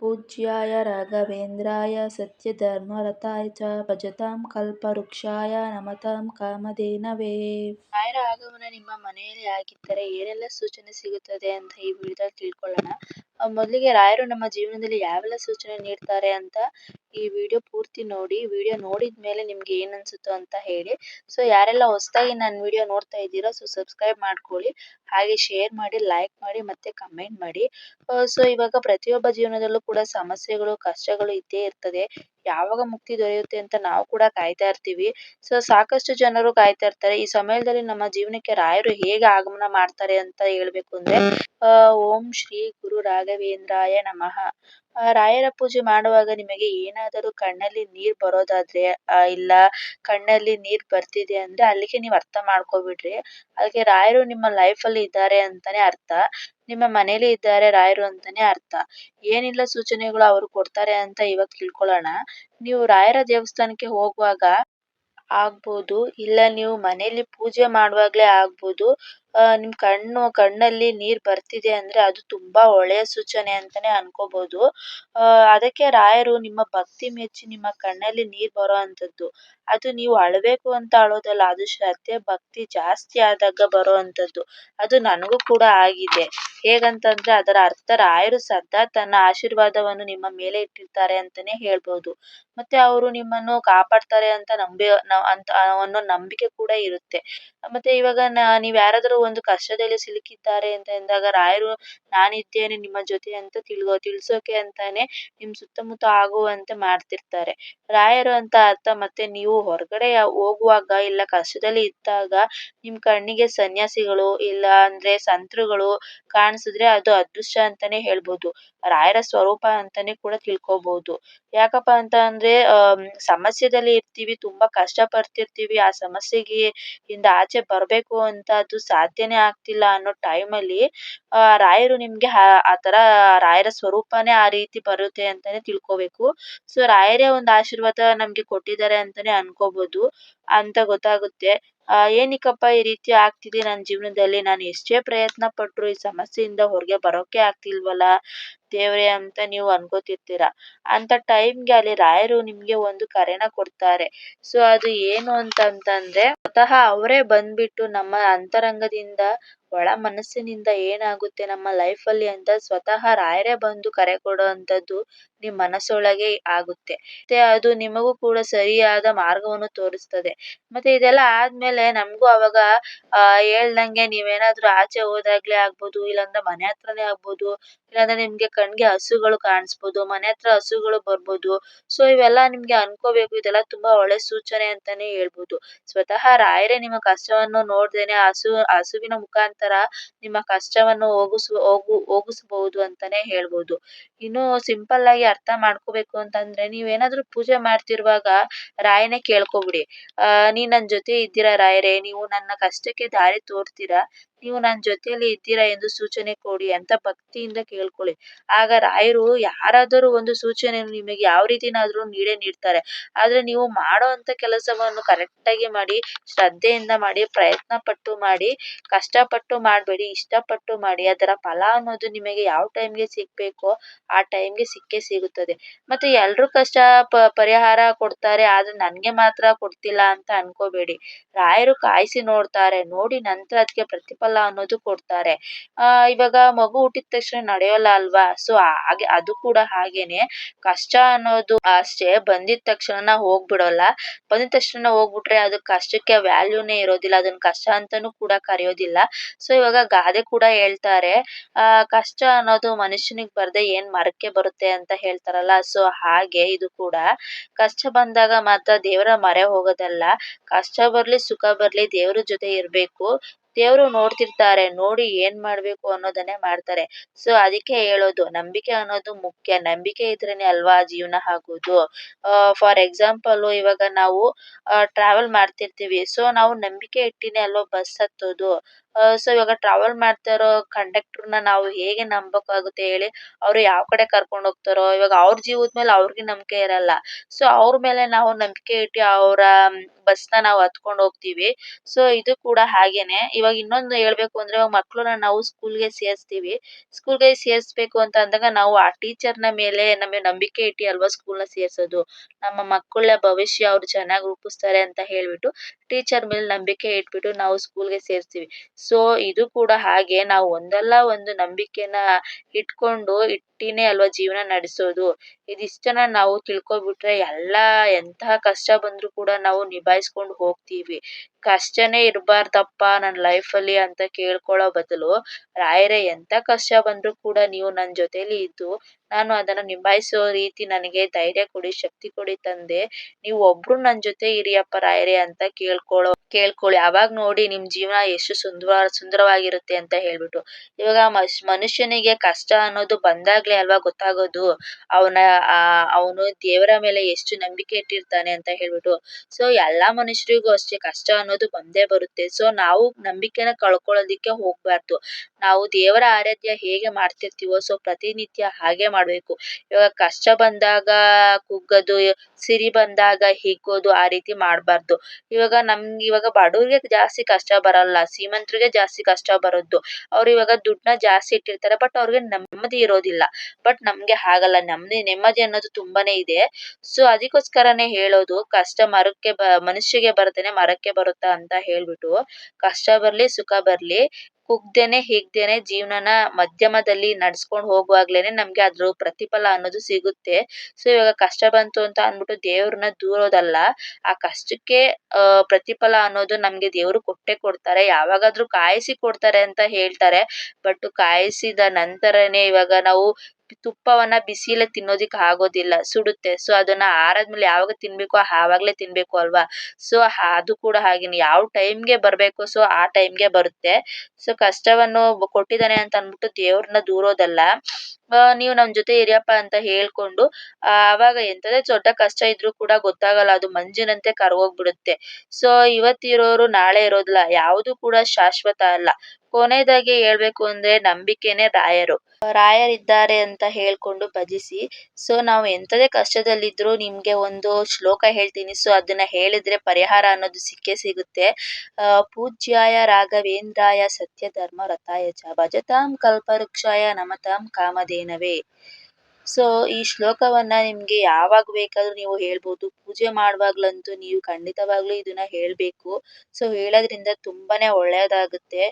ಪೂಜ್ಯಾಯ ರಾಘವೇಂದ್ರಾಯ ಸತ್ಯಧರ್ಮರತಾಯ ಚ ಭಜತಾಂ ಕಲ್ಪವೃಕ್ಷಾಯ ನಮತಾಂ ಕಾಮಧೇನವೇ. ರಾಯರ ನಿಮ್ಮ ಮನೆಯಲ್ಲಿ ಆಗಿದ್ದರೆ ಏನೆಲ್ಲ ಸೂಚನೆ ಸಿಗುತ್ತದೆ ಅಂತ ಈ ವಿಡಿಯೋದಲ್ಲಿ ತಿಳ್ಕೊಳ್ಳೋಣ. ಮೊದಲಿಗೆ ರಾಯರು ನಮ್ಮ ಜೀವನದಲ್ಲಿ ಯಾವೆಲ್ಲ ಸೂಚನೆ ನೀಡ್ತಾರೆ ಅಂತ ಈ ವಿಡಿಯೋ ಪೂರ್ತಿ ನೋಡಿ, ವಿಡಿಯೋ ನೋಡಿದ ಮೇಲೆ ನಿಮ್ಗೆ ಏನ್ ಅನ್ಸುತ್ತೋ ಅಂತ ಹೇಳಿ. ಸೊ ಯಾರೆಲ್ಲ ಹೊಸದಾಗಿ ನನ್ನ ವಿಡಿಯೋ ನೋಡ್ತಾ ಇದ್ದೀರಾ ಸೊ ಸಬ್ಸ್ಕ್ರೈಬ್ ಮಾಡ್ಕೊಳ್ಳಿ. ಹಾಗೆ ಶೇರ್ ಮಾಡಿ ಲೈಕ್ ಮಾಡಿ, ಮತ್ತೆ ಕಮೆಂಟ್ ಮಾಡಿ. ಸೊ ಇವಾಗ ಪ್ರತಿಯೊಬ್ಬ ಜೀವನದಲ್ಲೂ ಕೂಡ ಸಮಸ್ಯೆಗಳು, ಕಷ್ಟಗಳು ಇದ್ದೇ ಇರ್ತದೆ. ಯಾವಾಗ ಮುಕ್ತಿ ದೊರೆಯುತ್ತೆ ಅಂತ ನಾವು ಕೂಡ ಕಾಯ್ತಾ ಇರ್ತೀವಿ. ಸೊ ಸಾಕಷ್ಟು ಜನರು ಕಾಯ್ತಾ ಇರ್ತಾರೆ. ಈ ಸಮಯದಲ್ಲಿ ನಮ್ಮ ಜೀವನಕ್ಕೆ ರಾಯರು ಹೇಗೆ ಆಗಮನ ಮಾಡ್ತಾರೆ ಅಂತ ಹೇಳ್ಬೇಕು ಅಂದ್ರೆ ಓಂ ಶ್ರೀ ಗುರು ರಾಘವೇಂದ್ರಾಯ ನಮಃ. ರಾಯರ ಪೂಜೆ ಮಾಡುವಾಗ ನಿಮಗೆ ಏನಾದರೂ ಕಣ್ಣಲ್ಲಿ ನೀರ್ ಬರೋದಾದ್ರೆ ಇಲ್ಲ ಕಣ್ಣಲ್ಲಿ ನೀರ್ ಬರ್ತಿದೆ ಅಂದ್ರೆ ಅಲ್ಲಿಗೆ ನೀವು ಅರ್ಥ ಮಾಡ್ಕೊಬಿಡ್ರಿ. ಅದಕ್ಕೆ ರಾಯರು ನಿಮ್ಮ ಲೈಫ್ ಅಲ್ಲಿ ಇದ್ದಾರೆ ಅಂತಾನೆ ಅರ್ಥ. ನಿಮ್ಮ ಮನೇಲಿ ಇದ್ದಾರೆ ರಾಯರು ಅಂತಾನೆ ಅರ್ಥ. ಏನಿಲ್ಲ ಸೂಚನೆಗಳು ಅವರು ಕೊಡ್ತಾರೆ ಅಂತ ಇವಾಗ ತಿಳ್ಕೊಳ್ಳೋಣ. ನೀವು ರಾಯರ ದೇವಸ್ಥಾನಕ್ಕೆ ಹೋಗುವಾಗ ಆಗ್ಬೋದು, ಇಲ್ಲ ನೀವು ಮನೇಲಿ ಪೂಜೆ ಮಾಡುವಾಗ್ಲೇ ಆಗ್ಬೋದು. ನಿಮ್ ಕಣ್ಣು, ಕಣ್ಣಲ್ಲಿ ನೀರ್ ಬರ್ತಿದೆ ಅಂದ್ರೆ ಅದು ತುಂಬಾ ಒಳ್ಳೆಯ ಸೂಚನೆ ಅಂತಾನೆ ಅನ್ಕೋಬಹುದು ಅದಕ್ಕೆ ರಾಯರು ನಿಮ್ಮ ಭಕ್ತಿ ಮೆಚ್ಚಿ ನಿಮ್ಮ ಕಣ್ಣಲ್ಲಿ ನೀರ್ ಬರೋ ಅಂತದ್ದು ಅದು ನೀವು ಅಳಬೇಕು ಅಂತ ಅಳೋದಲ್ಲ, ಅದು ಶ್ರದ್ಧೆ, ಭಕ್ತಿ ಜಾಸ್ತಿ ಆದಾಗ ಬರುವಂತದ್ದು ಅದು ನನಗೂ ಕೂಡ ಆಗಿದೆ. ಹೇಗಂತಂದ್ರೆ ಅದರ ಅರ್ಥ ರಾಯರು ಸದಾ ತನ್ನ ಆಶೀರ್ವಾದವನ್ನು ನಿಮ್ಮ ಮೇಲೆ ಇಟ್ಟಿರ್ತಾರೆ ಅಂತಾನೆ ಹೇಳ್ಬೋದು. ಮತ್ತೆ ಅವರು ನಿಮ್ಮನ್ನು ಕಾಪಾಡ್ತಾರೆ ಅಂತ ನಂಬಿ ಅಂತ ಅನ್ನೋ ನಂಬಿಕೆ ಕೂಡ ಇರುತ್ತೆ. ಮತ್ತೆ ಇವಾಗ ನೀವ್ ಯಾರಾದರೂ ಒಂದು ಕಷ್ಟದಲ್ಲಿ ಸಿಲುಕಿದ್ದಾರೆ ಅಂತ ಅಂದಾಗ ರಾಯರು ನಾನಿದ್ದೇನೆ ನಿಮ್ಮ ಜೊತೆ ಅಂತ ತಿಳ್ಸೋಕೆ ಅಂತಾನೆ ನಿಮ್ ಸುತ್ತಮುತ್ತ ಆಗುವಂತೆ ಮಾಡ್ತಿರ್ತಾರೆ. ರಾಯರು ಅಂತ ಅರ್ಥ, ಮತ್ತೆ ನೀವು ಹೊರಗಡೆ ಹೋಗುವಾಗ ಇಲ್ಲ ಕಷ್ಟದಲ್ಲಿ ಇದ್ದಾಗ ನಿಮ್ ಕಣ್ಣಿಗೆ ಸನ್ಯಾಸಿಗಳು ಇಲ್ಲ ಅಂದ್ರೆ ಸಂತರುಗಳು ಕಾಣಿಸಿದ್ರೆ ಅದು ಅದೃಷ್ಟ ಅಂತಾನೆ ಹೇಳ್ಬಹುದು ರಾಯರ ಸ್ವರೂಪ ಅಂತಾನೆ ಕೂಡ ತಿಳ್ಕೊಬಹುದು ಯಾಕಪ್ಪ ಅಂತ ಅಂದ್ರೆ ಸಮಸ್ಯೆದಲ್ಲಿ ಇರ್ತೀವಿ, ತುಂಬಾ ಕಷ್ಟ ಪಡ್ತಿರ್ತೀವಿ ಆ ಸಮಸ್ಯೆಗೆ ಇಂದ ಆಚೆ ಬರ್ಬೇಕು ಅಂತ ಅದು ಸಾಧ್ಯನೇ ಆಗ್ತಿಲ್ಲ ಅನ್ನೋ ಟೈಮ್ ಅಲ್ಲಿ ರಾಯರು ನಿಮ್ಗೆ ಆತರ ರಾಯರ ಸ್ವರೂಪನೇ ಆ ರೀತಿ ಬರುತ್ತೆ ಅಂತಾನೆ ತಿಳ್ಕೋಬೇಕು. ಸೊ, ರಾಯರೇ ಒಂದು ಆಶೀರ್ವಾದ ನಮ್ಗೆ ಕೊಟ್ಟಿದ್ದಾರೆ ಅಂತಾನೆ ಅನ್ಕೋಬಹುದು ಅಂತ ಗೊತ್ತಾಗುತ್ತೆ. ಏನಿಕಪ್ಪ ಈ ರೀತಿ ಆಗ್ತಿದೆ ನನ್ನ ಜೀವನದಲ್ಲಿ? ನಾನು ಎಷ್ಟೇ ಪ್ರಯತ್ನ ಪಟ್ರು ಈ ಸಮಸ್ಯೆಯಿಂದ ಹೊರಗೆ ಬರೋಕೆ ಆಗ್ತಿಲ್ವಲ್ಲ? ದೇವ್ರೆ ಅಂತ ನೀವು ಅನ್ಕೋತಿರ್ತೀರ? ಅಂತ ಟೈಮ್ಗೆ ಅಲ್ಲಿ ರಾಯರು ನಿಮ್ಗೆ ಒಂದು ಕರೆನ ಕೊಡ್ತಾರೆ. ಸೊ ಅದು ಏನು ಅಂತಂತಂದ್ರೆ ಸ್ವತಃ ಅವರೇ ಬಂದ್ಬಿಟ್ಟು ನಮ್ಮ ಅಂತರಂಗದಿಂದ ಒಳ ಮನಸ್ಸಿನಿಂದ ಏನಾಗುತ್ತೆ ನಮ್ಮ ಲೈಫ್ ಅಲ್ಲಿ ಅಂತ ಸ್ವತಃ ರಾಯರೇ ಬಂದು ಕರೆ ಕೊಡುವಂತದ್ದು ನಿಮ್ ಮನಸ್ಸೊಳಗೆ ಆಗುತ್ತೆ. ಮತ್ತೆ ಅದು ನಿಮಗೂ ಕೂಡ ಸರಿಯಾದ ಮಾರ್ಗವನ್ನು ತೋರಿಸ್ತದೆ. ಮತ್ತೆ ಇದೆಲ್ಲ ಆದ್ಮೇಲೆ ನಮ್ಗೂ ಅವಾಗ ಹೇಳ್ದಂಗೆ ನೀವೇನಾದ್ರೂ ಆಚೆ ಹೋದಾಗ್ಲೇ ಆಗ್ಬೋದು, ಇಲ್ಲಾಂದ್ರೆ ಮನೆ ಹತ್ರನೇ ಆಗ್ಬೋದು, ಇಲ್ಲಾಂದ್ರೆ ನಿಮ್ಗೆ ಕಣ್ಗೆ ಹಸುಗಳು ಕಾಣಿಸಬಹುದು ಮನೆ ಹತ್ರ ಹಸುಗಳು ಬರ್ಬೋದು. ಸೊ ಇವೆಲ್ಲ ನಿಮ್ಗೆ ಅನ್ಕೋಬೇಕು. ಇದೆಲ್ಲ ತುಂಬಾ ಒಳ್ಳೆ ಸೂಚನೆ ಅಂತಾನೆ ಹೇಳಬಹುದು ಸ್ವತಃ ರಾಯರೇ ನಿಮ್ಮ ಕಷ್ಟವನ್ನು ನೋಡ್ದೇನೆ ಹಸು, ಹಸುವಿನ ಮುಖಾಂತರ ನಿಮ್ಮ ಕಷ್ಟವನ್ನು ಹೋಗಿಸು, ಹೋಗು, ಹೋಗಿಸಬಹುದು ಅಂತಾನೆ ಹೇಳ್ಬೋದು. ಇನ್ನು ಸಿಂಪಲ್ ಆಗಿ ಅರ್ಥ ಮಾಡ್ಕೋಬೇಕು ಅಂತಂದ್ರೆ ನೀವೇನಾದ್ರೂ ಪೂಜೆ ಮಾಡ್ತಿರುವಾಗ ರಾಯನೇ ಕೇಳ್ಕೊಬಿಡಿ. ನೀವ್ ನನ್ ಜೊತೆ ಇದ್ದೀರಾ ರಾಯರೇ? ನೀವು ನನ್ನ ಕಷ್ಟಕ್ಕೆ ದಾರಿ ತೋರ್ತೀರಾ? ನೀವು ನನ್ ಜೊತೆಯಲ್ಲಿ ಇದ್ದೀರಾ ಎಂದು ಸೂಚನೆ ಕೊಡಿ ಅಂತ ಭಕ್ತಿಯಿಂದ ಕೇಳ್ಕೊಳ್ಳಿ. ಆಗ ರಾಯರು, ಯಾರಾದರೂ ಒಂದು ಸೂಚನೆ ನಿಮಗೆ ಯಾವ ರೀತಿನಾದ್ರೂ ನೀಡೇ ನೀಡ್ತಾರೆ. ಆದ್ರೆ ನೀವು ಮಾಡೋ ಅಂತ ಕೆಲಸವನ್ನು ಕರೆಕ್ಟ್ ಆಗಿ ಮಾಡಿ, ಶ್ರದ್ಧೆಯಿಂದ ಮಾಡಿ ಪ್ರಯತ್ನ ಪಟ್ಟು ಮಾಡಿ, ಕಷ್ಟಪಟ್ಟು ಮಾಡಬೇಡಿ, ಇಷ್ಟಪಟ್ಟು ಮಾಡಿ, ಅದರ ಫಲ ಅನ್ನೋದು ನಿಮಗೆ ಯಾವ ಟೈಮ್ಗೆ ಸಿಗ್ಬೇಕೋ ಆ ಟೈಮ್ಗೆ ಸಿಕ್ಕೇ ಸಿಗುತ್ತದೆ. ಮತ್ತೆ ಎಲ್ರು ಕಷ್ಟ ಪರಿಹಾರ ಕೊಡ್ತಾರೆ, ಆದ್ರೆ ನನ್ಗೆ ಮಾತ್ರ ಕೊಡ್ತಿಲ್ಲ ಅಂತ ಅನ್ಕೋಬೇಡಿ. ರಾಯರು ಕಾಯಿಸಿ ನೋಡ್ತಾರೆ, ನೋಡಿ ನಂತರ ಅದಕ್ಕೆ ಪ್ರತಿಫಲ ಅನ್ನೋದು ಕೊಡ್ತಾರೆ. ಆ, ಇವಾಗ ಮಗು ಹುಟ್ಟಿದ ತಕ್ಷಣ ನಡೆಯೋಲ್ಲ ಅಲ್ವಾ? ಸೊ ಹಾಗೆ, ಅದು ಕೂಡ ಹಾಗೇನೆ. ಕಷ್ಟ ಅನ್ನೋದು ಅಷ್ಟೇ. ಬಂದಿದ ತಕ್ಷಣ ಹೋಗ್ಬಿಡೋಲ್ಲ. ಬಂದಿದ ತಕ್ಷಣ ಹೋಗ್ಬಿಟ್ರೆ ಅದು ಕಷ್ಟಕ್ಕೆ ವ್ಯಾಲ್ಯೂನೇ ಇರೋದಿಲ್ಲ. ಅದನ್ನ ಕಷ್ಟ ಅಂತಾನೂ ಕೂಡ ಕರೆಯೋದಿಲ್ಲ. ಸೊ ಇವಾಗ ಗಾದೆ ಕೂಡ ಹೇಳ್ತಾರೆ, ಆ, ಕಷ್ಟ ಅನ್ನೋದು ಮನುಷ್ಯನಿಗೆ ಬರ್ದೆ ಏನ್ ಮರಕ್ಕೆ ಬರುತ್ತೆ ಅಂತ ಹೇಳ್ತಾರಲ್ಲ? ಸೊ ಹಾಗೆ ಇದು ಕೂಡ. ಕಷ್ಟ ಬಂದಾಗ ಮಾತ್ರ ದೇವರ ಮರೆ ಹೋಗೋದಲ್ಲ. ಕಷ್ಟ ಬರ್ಲಿ, ಸುಖ ಬರ್ಲಿ ದೇವ್ರ ಜೊತೆ ಇರ್ಬೇಕು. ದೇವ್ರು ನೋಡ್ತಿರ್ತಾರೆ, ನೋಡಿ ಏನ್ ಮಾಡ್ಬೇಕು ಅನ್ನೋದನ್ನೇ ಮಾಡ್ತಾರೆ. ಸೊ ಅದಕ್ಕೆ ಹೇಳೋದು, ನಂಬಿಕೆ ಅನ್ನೋದು ಮುಖ್ಯ. ನಂಬಿಕೆ ಇದ್ರೇನೆ ಅಲ್ವಾ ಜೀವನ ಆಗೋದು? ಫಾರ್ ಎಕ್ಸಾಂಪಲ್ ಇವಾಗ ನಾವು ಟ್ರಾವೆಲ್ ಮಾಡ್ತಿರ್ತೀವಿ. ಸೊ ನಾವು ನಂಬಿಕೆ ಇಟ್ಟಿನೇ ಅಲ್ವಾ ಬಸ್ ಹತ್ತೋದು. ಸೊ ಇವಾಗ ಟ್ರಾವೆಲ್ ಮಾಡ್ತಾ ಇರೋ ನ ನಾವು ಹೇಗೆ ನಂಬಕ್ಕಾಗುತ್ತೆ ಹೇಳಿ ಅವ್ರು ಯಾವ ಕಡೆ ಕರ್ಕೊಂಡು ಹೋಗ್ತಾರೋ, ಇವಾಗ ಅವ್ರ ಜೀವದ ಮೇಲೆ ಅವ್ರಿಗೆ ನಂಬಿಕೆ ಇರಲ್ಲ. ಸೊ ಅವ್ರ ಮೇಲೆ ನಾವು ನಂಬಿಕೆ ಇಟ್ಟು ಅವರ ನ ನಾವು ಹತ್ಕೊಂಡು ಹೋಗ್ತಿವಿ. ಸೊ ಇದು ಕೂಡ ಹಾಗೇನೆ. ಇವಾಗ ಇನ್ನೊಂದು ಹೇಳ್ಬೇಕು ಅಂದ್ರೆ ಮಕ್ಕಳನ್ನ ನಾವು ಸ್ಕೂಲ್ ಸ್ಕೂಲ್ಗೆ ಸೇರಿಸ್ತೀವಿ. ಸ್ಕೂಲ್ಗೆ ಸೇರ್ಸ್ಬೇಕು ಅಂತ ಅಂದಾಗ ನಾವು ಆ ಟೀಚರ್ನ ಮೇಲೆ ನಮಗೆ ನಂಬಿಕೆ ಇಟ್ಟು ಅಲ್ವಾ ಸ್ಕೂಲ್ನ ಸೇರ್ಸೋದು? ನಮ್ಮ ಮಕ್ಕಳ ಭವಿಷ್ಯ ಅವ್ರು ಚೆನ್ನಾಗಿ ರೂಪಿಸ್ತಾರೆ ಅಂತ ಹೇಳ್ಬಿಟ್ಟು ಟೀಚರ್ ಮೇಲೆ ನಂಬಿಕೆ ಇಟ್ಬಿಟ್ಟು ನಾವು ಸ್ಕೂಲ್ಗೆ ಸೇರಿಸ್ತೀವಿ. ಸೊ ಇದು ಕೂಡ ಹಾಗೆ ನಾವು ಒಂದಲ್ಲ ಒಂದು ನಂಬಿಕೆನ ಇಟ್ಕೊಂಡು ಇಟ್ಟಿನೇ ಅಲ್ವಾ ಜೀವನ ನಡೆಸೋದು. ಇದಿಷ್ಟನ್ನ ನಾವು ತಿಳ್ಕೊಬಿಟ್ರೆ ಎಲ್ಲ ಎಂತಹ ಕಷ್ಟ ಬಂದ್ರು ಕೂಡ ನಾವು ನಿಭಾಯಿಸ್ಕೊಂಡು ಹೋಗ್ತೀವಿ. ಕಷ್ಟನೇ ಇರಬಾರ್ದಪ್ಪ ನನ್ನ ಅಲ್ಲಿ ಅಂತ ಕೇಳ್ಕೊಳ್ಳೋ ಬದಲು ರಾಯರೇ ಎಂತ ಕಷ್ಟ ಬಂದ್ರು ಕೂಡ ನೀವು ನನ್ನ ಜೊತೆಲಿ ಇದ್ದು ನಾನು ಅದನ್ನ ನಿಭಾಯಿಸೋ ರೀತಿ ನನಗೆ ಧೈರ್ಯ ಕೊಡಿ, ಶಕ್ತಿ ಕೊಡಿ ತಂದೆ. ನೀವು ಒಬ್ರು ನನ್ನ ಜೊತೆ ಇರಿಯಪ್ಪ ರಾಯರೇ ಅಂತ ಕೇಳ್ಕೊಳ್ಳೋ ಕೇಳ್ಕೊಳ್ಳಿ. ಅವಾಗ ನೋಡಿ ನಿಮ್ ಜೀವನ ಎಷ್ಟು ಸುಂದರ, ಸುಂದರವಾಗಿರುತ್ತೆ ಅಂತ ಹೇಳ್ಬಿಟ್ಟು. ಇವಾಗ ಮನುಷ್ಯನಿಗೆ ಕಷ್ಟ ಅನ್ನೋದು ಬಂದಾಗ್ಲೇ ಅಲ್ವಾ ಗೊತ್ತಾಗೋದು. ಅವನ ಆ, ಅವನು ದೇವರ ಮೇಲೆ ಎಷ್ಟು ನಂಬಿಕೆ ಇಟ್ಟಿರ್ತಾನೆ ಅಂತ ಹೇಳ್ಬಿಟ್ಟು, ಸೊ ಎಲ್ಲ ಮನುಷ್ಯರಿಗೂ ಅಷ್ಟೇ ಕಷ್ಟ ಅನ್ನೋದು ಬಂದೇ ಬರುತ್ತೆ. ಸೊ ನಾವು ನಂಬಿಕೆನ ಕಳ್ಕೊಳ್ಳೋದಿಕ್ಕೆ ಹೋಗ್ಬಾರ್ದು. ನಾವು ದೇವರ ಆರಾಧ್ಯ ಹೇಗೆ ಮಾಡ್ತಿರ್ತೀವೋ, ಸೊ ಪ್ರತಿನಿತ್ಯ ಹಾಗೆ ಮಾಡ್ಬೇಕು. ಇವಾಗ ಕಷ್ಟ ಬಂದಾಗ ಕುಗ್ಗೋದು, ಸಿರಿ ಬಂದಾಗ ಹಿಗ್ಗೋದು ಆ ರೀತಿ ಮಾಡ್ಬಾರ್ದು. ಇವಾಗ ನಮ್ಗೆ ಇವಾಗ ಬಡವ್ರಿಗೆ ಜಾಸ್ತಿ ಕಷ್ಟ ಬರಲ್ಲ ಶ್ರೀಮಂತರಿಗೆ ಜಾಸ್ತಿ ಕಷ್ಟ ಬರೋದು. ಅವ್ರು ಇವಾಗ ದುಡ್ಡನ್ನ ಜಾಸ್ತಿ ಇಟ್ಟಿರ್ತಾರೆ, ಬಟ್ ಅವ್ರಿಗೆ ನೆಮ್ಮದಿ ಇರೋದಿಲ್ಲ. ಬಟ್ ನಮ್ಗೆ ಹಾಗಲ್ಲ ನೆಮ್ಮದಿ ನೆಮ್ಮದಿ ಅನ್ನೋದು ತುಂಬಾನೇ ಇದೆ. ಸೊ ಅದಕ್ಕೋಸ್ಕರನೇ ಹೇಳೋದು, ಕಷ್ಟ ಮರಕ್ಕೆ ಮನುಷ್ಯಗೆ ಬರ್ತೇನೆ ಮರಕ್ಕೆ ಬರುತ್ತಾ ಅಂತ ಹೇಳ್ಬಿಟ್ಟು, ಕಷ್ಟ ಬರ್ಲಿ, ಸುಖ ಬರ್ಲಿ, ಕುಗ್ದೇನೆ, ಹಿಗ್ದೇನೆ ಜೀವನನ ಮಧ್ಯಮದಲ್ಲಿ ನಡ್ಸ್ಕೊಂಡು ಹೋಗುವಾಗ್ಲೇನೆ ನಮ್ಗೆ ಅದ್ರ ಪ್ರತಿಫಲ ಅನ್ನೋದು ಸಿಗುತ್ತೆ. ಸೊ ಇವಾಗ ಕಷ್ಟ ಬಂತು ಅಂತ ಅಂದ್ಬಿಟ್ಟು ದೇವ್ರನ್ನ ದೂರೋದಲ್ಲ, ಆ ಕಷ್ಟಕ್ಕೆ ಪ್ರತಿಫಲ ಅನ್ನೋದು ನಮ್ಗೆ ದೇವ್ರು ಕೊಟ್ಟೆ ಕೊಡ್ತಾರೆ. ಯಾವಾಗಾದ್ರೂ ಕಾಯಿಸಿ ಕೊಡ್ತಾರೆ ಅಂತ ಹೇಳ್ತಾರೆ. ಬಟ್ ಕಾಯಿಸಿದ ನಂತರನೇ ಇವಾಗ ನಾವು ತುಪ್ಪವನ್ನ ಬಿಸಿಲೇ ತಿನ್ನೋದಿಕ್ ಆಗೋದಿಲ್ಲ. ಸುಡುತ್ತೆ. ಸೊ ಅದನ್ನ ಆರಾದ್ಮೇಲೆ ಯಾವಾಗ ತಿನ್ಬೇಕು, ಆವಾಗಲೇ ತಿನ್ಬೇಕು ಅಲ್ವಾ? ಸೊ ಅದು ಕೂಡ ಹಾಗೇನೆ. ಯಾವ ಟೈಮ್ಗೆ ಬರಬೇಕು ಸೊ ಆ ಟೈಮ್ಗೆ ಬರುತ್ತೆ. ಸೊ ಕಷ್ಟವನ್ನು ಕೊಟ್ಟಿದ್ದಾನೆ ಅಂತ ಅಂದ್ಬಿಟ್ಟು ದೇವ್ರನ್ನ ದೂರೋದಲ್ಲ. ನೀವು ನಮ್ ಜೊತೆ ಇರಿಯಪ್ಪ ಅಂತ ಹೇಳ್ಕೊಂಡು, ಆ ಆವಾಗ ಎಂತದೇ ದೊಡ್ಡ ಕಷ್ಟ ಇದ್ರೂ ಕೂಡ ಗೊತ್ತಾಗಲ್ಲ. ಅದು ಮಂಜಿನಂತೆ ಕರಗೋಗ್ಬಿಡುತ್ತೆ. ಸೊ ಇವತ್ತಿರೋರು ನಾಳೆ ಇರೋದಿಲ್ಲ. ಯಾವುದು ಕೂಡ ಶಾಶ್ವತ ಅಲ್ಲ. ಕೊನೆಯದಾಗಿ ಹೇಳ್ಬೇಕು ಅಂದ್ರೆ ನಂಬಿಕೆನೇ ರಾಯರು. ರಾಯರಿದ್ದಾರೆ ಅಂತ ಹೇಳ್ಕೊಂಡು ಭಜಿಸಿ. ಸೊ ನಾವು ಎಂತದೇ ಕಷ್ಟದಲ್ಲಿದ್ರು ನಿಮ್ಗೆ ಒಂದು ಶ್ಲೋಕ ಹೇಳ್ತೀನಿ. ಸೊ ಅದನ್ನ ಹೇಳಿದ್ರೆ ಪರಿಹಾರ ಅನ್ನೋದು ಸಿಕ್ಕೇ ಸಿಗುತ್ತೆ. ಪೂಜ್ಯಾಯ ರಾಘವೇಂದ್ರಾಯ ಸತ್ಯ ಧರ್ಮ ರಥಾಯ ಚ ಭಜತಾಂ ಕಲ್ಪವೃಕ್ಷಾಯ ನಮತಾಂ ಕಾಮಧೇನವೇ. ಸೊ ಈ ಶ್ಲೋಕವನ್ನ ನಿಮ್ಗೆ ಯಾವಾಗ ಬೇಕಾದ್ರೂ ನೀವು ಹೇಳ್ಬೋದು. ಪೂಜೆ ಮಾಡುವಾಗ್ಲಂತೂ ನೀವು ಖಂಡಿತವಾಗ್ಲೂ ಇದನ್ನ ಹೇಳ್ಬೇಕು. ಸೊ ಹೇಳೋದ್ರಿಂದ ತುಂಬಾನೇ ಒಳ್ಳೇದಾಗುತ್ತೆ.